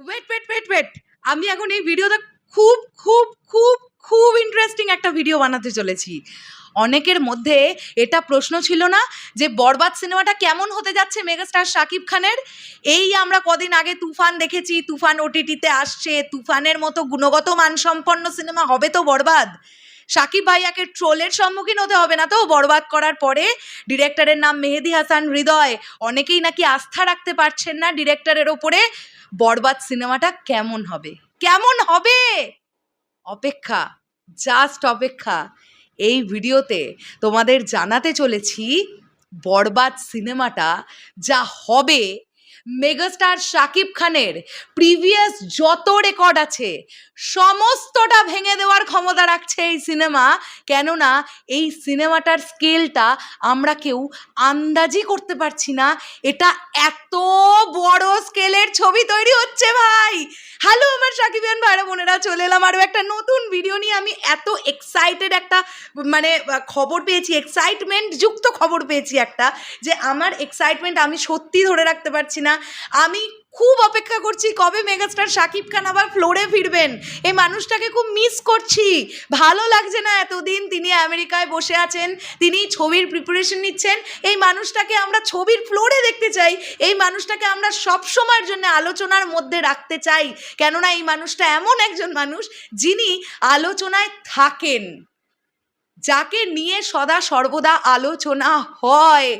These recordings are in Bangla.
ওয়েট ওয়েট ওয়েট ওয়েট আমি এখন এই ভিডিওটা খুব খুব খুব খুব ইন্টারেস্টিং একটা ভিডিও বানাতে চলেছি। অনেকের মধ্যে এটা প্রশ্ন ছিল না যে বরবাদ সিনেমাটা কেমন হতে যাচ্ছে মেগাস্টার শাকিব খানের? এই আমরা কদিন আগে তুফান দেখেছি, তুফান ওটিটিতে আসছে, তুফানের মতো গুণগত মানসম্পন্ন সিনেমা হবে তো বরবাদ? সাকিব ভাইয়াকে ট্রোলের সম্মুখীন হতে হবে না তো? বরবাদ করার পরে ডিরেক্টরের নাম মেহেদি হাসান হৃদয়। অনেকেই নাকি আস্থা রাখতে পারছেন না ডিরেক্টরের ওপরে। বরবাদ সিনেমাটা কেমন হবে? কেমন হবে? অপেক্ষা জাস্ট অপেক্ষা। এই ভিডিওতে তোমাদের জানাতে চলেছি বরবাদ সিনেমাটা যা হবে মেগাস্টার শাকিব খানের প্রিভিয়াস যত রেকর্ড আছে, সমস্তটা ভেঙে দেওয়ার ক্ষমতা রাখছে এই সিনেমা। কেননা, এই সিনেমাটার স্কেলটা আমরা কেউ আন্দাজই করতে পারছি না। এটা এত বড় স্কেলের ছবি তৈরি হচ্ছে ভাই! হ্যালো সাকিবিয়ান ভাইরা বোনেরা চলে এলাম আরও একটা নতুন ভিডিও নিয়ে। আমি এত এক্সাইটেড একটা মানে খবর পেয়েছি এক্সাইটমেন্ট যুক্ত খবর পেয়েছি একটা, যে আমার এক্সাইটমেন্ট আমি সত্যি ধরে রাখতে পারছি না। আমি খুব অপেক্ষা করছি কবে মেগাস্টার শাকিব খান আবার ফ্লোরে ফিরবেন। এই মানুষটাকে খুব মিস করছি। ভালো লাগছে না এতদিন তিনি আমেরিকায় বসে আছেন, তিনি ছবির প্রিপারেশন নিচ্ছেন। এই মানুষটাকে আমরা ছবির ফ্লোরে দেখতে চাই। এই মানুষটাকে আমরা সব সময়ের জন্য আলোচনার মধ্যে রাখতে চাই। কেননা এই মানুষটা এমন একজন মানুষ যিনি আলোচনায় থাকেন। যাকে নিয়ে সদা সর্বদা আলোচনা হয়।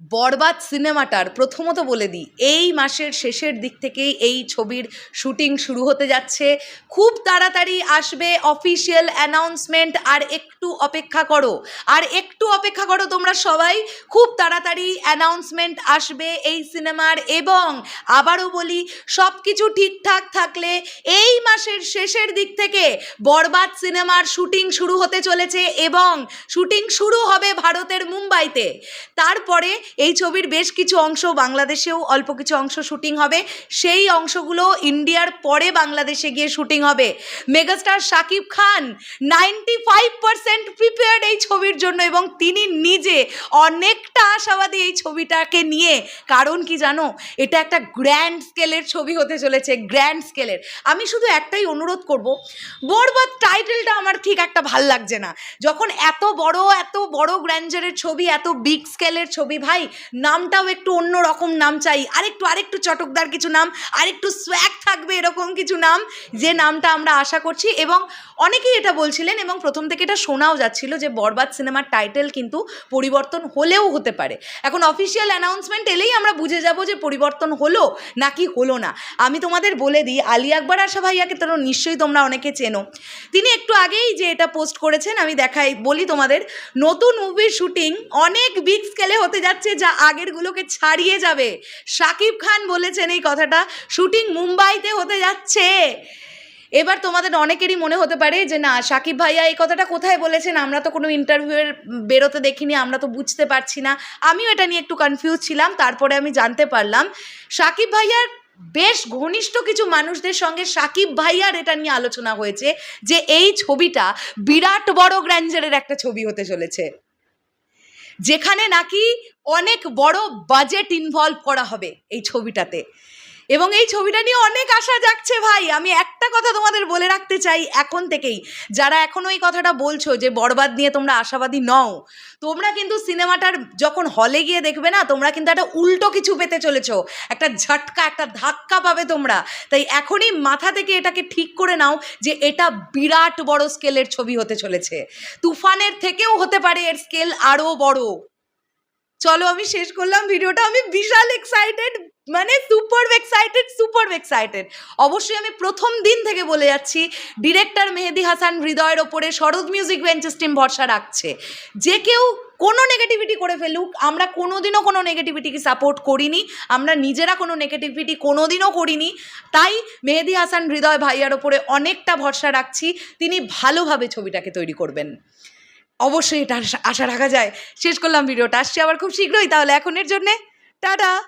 বরবাদ সিনেমাটার প্রথমত বলে দিই, এই মাসের শেষের দিক থেকেই এই ছবির শুটিং শুরু হতে যাচ্ছে। খুব তাড়াতাড়ি আসবে অফিসিয়াল অ্যানাউন্সমেন্ট, আর একটু অপেক্ষা করো। আর একটু অপেক্ষা করো তোমরা সবাই, খুব তাড়াতাড়ি অ্যানাউন্সমেন্ট আসবে এই সিনেমার এবং আবারও বলি সব কিছু ঠিকঠাক থাকলে এই মাসের শেষের দিক থেকে বরবাদ সিনেমার শুটিং শুরু হতে চলেছে এবং শুটিং শুরু হবে ভারতের মুম্বাইতে। তারপরে এই ছবির বেশ কিছু অংশ বাংলাদেশেও অল্প কিছু অংশ শুটিং হবে। সেই অংশগুলো ইন্ডিয়ার পরে বাংলাদেশে গিয়ে শুটিং হবে। Megastar Shakib Khan ninety five percent prepared এই ছবির জন্য এবং তিনি নিজে অনেকটা আশাবাদী এই ছবিটাকে নিয়ে। কারণ কি জানো? এটা একটা গ্র্যান্ড স্কেলের ছবি হতে চলেছে গ্র্যান্ড স্কেলের আমি শুধু একটাই অনুরোধ করব বরবাদ টাইটেলটা আমার ঠিক একটা ভালো লাগছে না। যখন এত বড় এত বড় গ্র্যান্ডারের ছবি, এত বিগ স্কেলের ছবি, ভাই নামটাও একটু অন্য রকম নাম চাই। আরেকটু আরেকটু চটকদার কিছু নাম, আরেকটু স্ব্যাগ থাকবে এরকম কিছু নাম, যে নামটা আমরা আশা করছি। এবং অনেকেই এটা বলছিলেন এবং প্রথম থেকে এটা শোনাও যাচ্ছিল যে বরবাদ সিনেমার টাইটেল কিন্তু পরিবর্তন হলেও হতে পারে। এখন অফিসিয়াল অ্যানাউন্সমেন্ট এলেই আমরা বুঝে যাব যে পরিবর্তন হলো নাকি হলো না। আমি তোমাদের বলে দিই, আলী আকবর আশা ভাইয়াকে তো নিশ্চয়ই তোমরা অনেকে চেনো। তিনি একটু আগেই যে এটা পোস্ট করেছেন, আমি দেখাই, বলি তোমাদের, নতুন মুভির শুটিং অনেক বিগ স্কেলে হতে যাচ্ছে যা আগেরগুলোকে ছাড়িয়ে যাবে। শাকিব খান বলেছেন এই কথাটা, শুটিং মুম্বাইতে হতে যাচ্ছে। এবার তোমাদের অনেকেরই মনে হতে পারে যে, না, সাকিব ভাইয়া এই কথাটা কোথায় বলেছেন? আমরা তো কোনো ইন্টারভিউয়ের বেরোতে দেখিনি, আমরা তো বুঝতে পারছি না। আমিও এটা নিয়ে একটু কনফিউজ ছিলাম, তারপরে আমি জানতে পারলাম। সাকিব ভাইয়ার বেশ ঘনিষ্ঠ কিছু মানুষদের সঙ্গে সাকিব ভাইয়ার এটা নিয়ে আলোচনা হয়েছে যে, এই ছবিটা বিরাট বড় গ্র্যান্ডারের একটা ছবি হতে চলেছে। যেখানে নাকি অনেক বড় বাজেট ইনভলভ করা হবে এই ছবিটাতে। এবং এই ছবিটা নিয়ে অনেক আশা যাচ্ছে ভাই। আমি একটা কথা তোমাদের বলে রাখতে চাই এখন থেকেই। যারা এখনও এই কথাটা বলছো যে বরবাদ নিয়ে তোমরা আশাবাদী নও, তোমরা কিন্তু সিনেমাটার যখন হলে গিয়ে দেখবে না, তোমরা কিন্তু একটা উল্টো কিছু পেতে চলেছো। একটা ঝটকা, একটা ধাক্কা পাবে তোমরা। তাই এখনই মাথা থেকে এটাকে ঠিক করে নাও যে এটা বিরাট বড় স্কেলের ছবি হতে চলেছে। তুফানের থেকেও হতে পারে এর স্কেল আরও বড়। চলো আমি শেষ করলাম ভিডিওটা। আমি বিশাল এক্সাইটেড মানে সুপার এক্সাইটেড সুপার এক্সাইটেড অবশ্যই আমি প্রথম দিন থেকে বলে যাচ্ছি ডিরেক্টর মেহেদি হাসান হৃদয়ের ওপরে শরৎ মিউজিক ভেঞ্চার্স টিম ভরসা রাখছে। যে কেউ কোনো নেগেটিভিটি করে ফেলুক, আমরা কোনোদিনও কোনো নেগেটিভিটিকে সাপোর্ট করিনি, আমরা নিজেরা কোনো নেগেটিভিটি কোনোদিনও করিনি। তাই মেহেদি হাসান হৃদয় ভাইয়ার ওপরে অনেকটা ভরসা রাখছি, তিনি ভালোভাবে ছবিটাকে তৈরি করবেন। অবশ্যই এটা আশা- রাখা যায়। শেষ করলাম ভিডিওটা। আসছি আবার খুব শীঘ্রই, তাহলে এখনের জন্যে। টাটা!